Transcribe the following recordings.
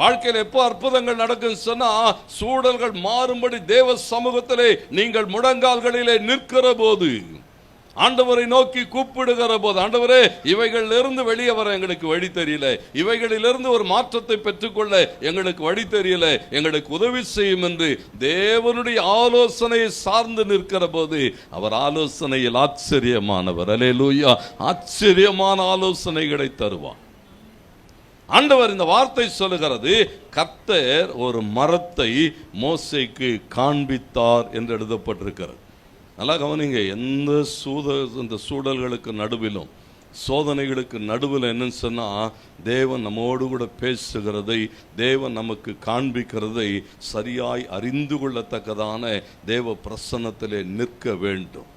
வாழ்க்கையில் எப்போ அற்புதங்கள் நடக்கும் சொன்னா சூழல்கள் மாறும்படி தேவ சமூகத்திலே நீங்கள் முழங்கால்களிலே நிற்கிற போது ஆண்டவரை நோக்கி கூப்பிடுகிற போது ஆண்டவரே இவைகளிலிருந்து வெளியே வர எங்களுக்கு வழி தெரியல. இவைகளிலிருந்து ஒரு மாற்றத்தை பெற்றுக்கொள்ள எங்களுக்கு வழி தெரியல. எங்களுக்கு உதவி செய்யும் என்று தேவனுடைய ஆலோசனையை சார்ந்து நிற்கிற போது அவர் ஆலோசனையில் ஆச்சரியமானவர். அலே லூயா ஆச்சரியமான ஆலோசனைகளை தருவார். ஆண்டவர் இந்த வார்த்தை சொல்லுகிறது கர்த்தர் ஒரு மரத்தை மோசைக்கு காண்பித்தார் என்று எழுதப்பட்டிருக்கிறது. நல்லா கவனிங்க எந்த சூத இந்த சூழல்களுக்கு நடுவிலும் சோதனைகளுக்கு நடுவில் என்னன்னு சொன்னால் தேவன் நம்மோடு கூட பேசுகிறதை தேவன் நமக்கு காண்பிக்கிறதை சரியாய் அறிந்து கொள்ளத்தக்கதான தேவ பிரசன்னத்திலே நிற்க வேண்டும்.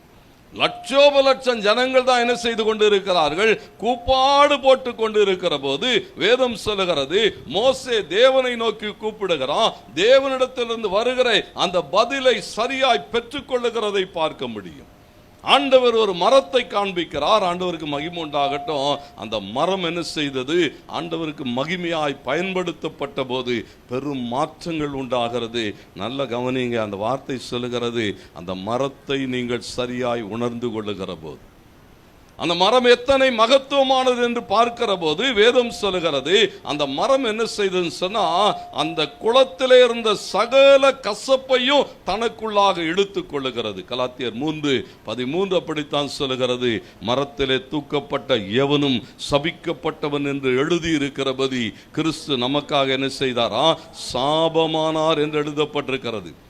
லட்சோப லட்சம் ஜனங்கள் தான் என்ன செய்து கொண்டு இருக்கிறார்கள் கூப்பாடு போட்டு கொண்டு இருக்கிற போது வேதம் சொல்லுகிறது மோசே தேவனை நோக்கி கூப்பிடுகிறான். தேவனிடத்திலிருந்து வருகிற அந்த பதிலை சரியாய் பெற்றுக்கொள்ளுகிறதை பார்க்க முடியும். ஆண்டவர் ஒரு மரத்தை காண்பிக்கிறார். ஆண்டவருக்கு மகிமை உண்டாகட்டும். அந்த மரம் என்ன செய்தது? ஆண்டவருக்கு மகிமையாய் பயன்படுத்தப்பட்ட போது பெரும் மாற்றங்கள் உண்டாகிறது. நல்ல கவனிங்க அந்த வார்த்தை சொல்லுகிறது. அந்த மரத்தை நீங்கள் சரியாய் உணர்ந்து கொள்ளுகிற போது. அந்த மரம் எத்தனை மகத்துவமானது என்று பார்க்கிற போது வேதம் சொல்லுகிறது. அந்த மரம் என்ன செய்ததுன்னு சொன்னா அந்த குளத்திலே இருந்த சகல கசப்பையும் தனக்குள்ளாக இழுத்து கொள்ளுகிறது. கலாத்தியர் மூன்று பதிமூன்று அப்படித்தான் சொல்லுகிறது. மரத்திலே தூக்கப்பட்ட எவனும் சபிக்கப்பட்டவன் என்று எழுதி இருக்கிறபடி கிறிஸ்து நமக்காக என்ன செய்தாரா? சாபமானார் என்று எழுதப்பட்டிருக்கிறது.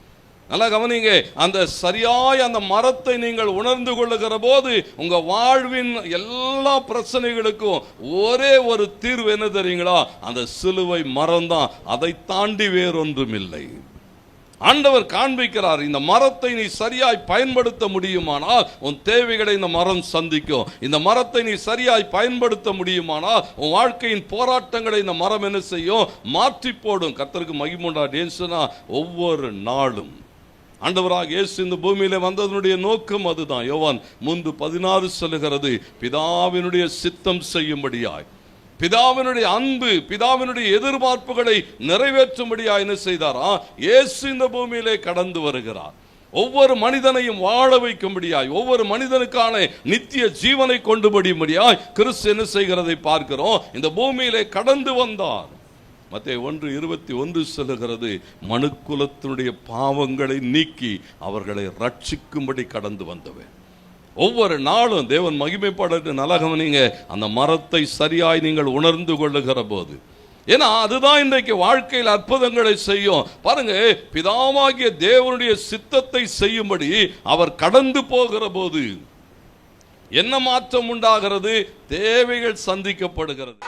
நல்லா கவனிங்க அந்த சரியாய் அந்த மரத்தை நீங்கள் உணர்ந்து கொள்ளுகிற போது உங்க வாழ்வின் எல்லா பிரச்சனைகளுக்கும் ஒரே ஒரு தீர்வு என்ன தெரியுங்களா? அந்த சிலுவை மரம் தான் அதை தாண்டி வேறொன்றும் இல்லை ஆண்டவர் காண்பிக்கிறார் இந்த மரத்தை நீ சரியாய் பயன்படுத்த முடியுமானால் உன் தேவைகளை இந்த மரம் சந்திக்கும். இந்த மரத்தை நீ சரியாய் பயன்படுத்த முடியுமானால் உன் வாழ்க்கையின் போராட்டங்களை இந்த மரம் என்ன செய்யும்? மாற்றி போடும் கத்தருக்கு மகிமுண்டா டேன்ஸ்னா ஒவ்வொரு நாளும். ஆண்டவராக இயேசு இந்த பூமியில் வந்ததனுடைய நோக்கம் அதுதான். யோவான் முன்பு பதினாறு சொல்லுகிறது பிதாவினுடைய சித்தம் செய்யும்படியாய் பிதாவினுடைய அன்பு பிதாவினுடைய எதிர்பார்ப்புகளை நிறைவேற்றும்படியா என்ன செய்தாரா? இயேசு இந்த பூமியிலே கடந்து வருகிறார். ஒவ்வொரு மனிதனையும் வாழ வைக்கும்படியாய் ஒவ்வொரு மனிதனுக்கான நித்திய ஜீவனை கொண்டு முடியும்படியாய் கிறிஸ்து என்ன செய்கிறதை பார்க்கிறோம். இந்த பூமியிலே கடந்து வந்தார். மத்திய ஒன்று இருபத்தி ஒன்று சொல்லுகிறது. மனுக்குலத்தினுடைய பாவங்களை நீக்கி அவர்களை ரட்சிக்கும்படி கடந்து வந்தவன். ஒவ்வொரு நாளும் தேவன் மகிமைப்படட்டு நலகவனிங்க அந்த மரத்தை சரியாய் நீங்கள் உணர்ந்து கொள்ளுகிற போது. ஏன்னா அதுதான் இன்றைக்கு வாழ்க்கையில் அற்புதங்களை செய்யும். பாருங்க பிதாவாகிய தேவனுடைய சித்தத்தை செய்யும்படி அவர் கடந்து போகிற போது என்ன மாற்றம் உண்டாகிறது? தேவைகள் சந்திக்கப்படுகிறது.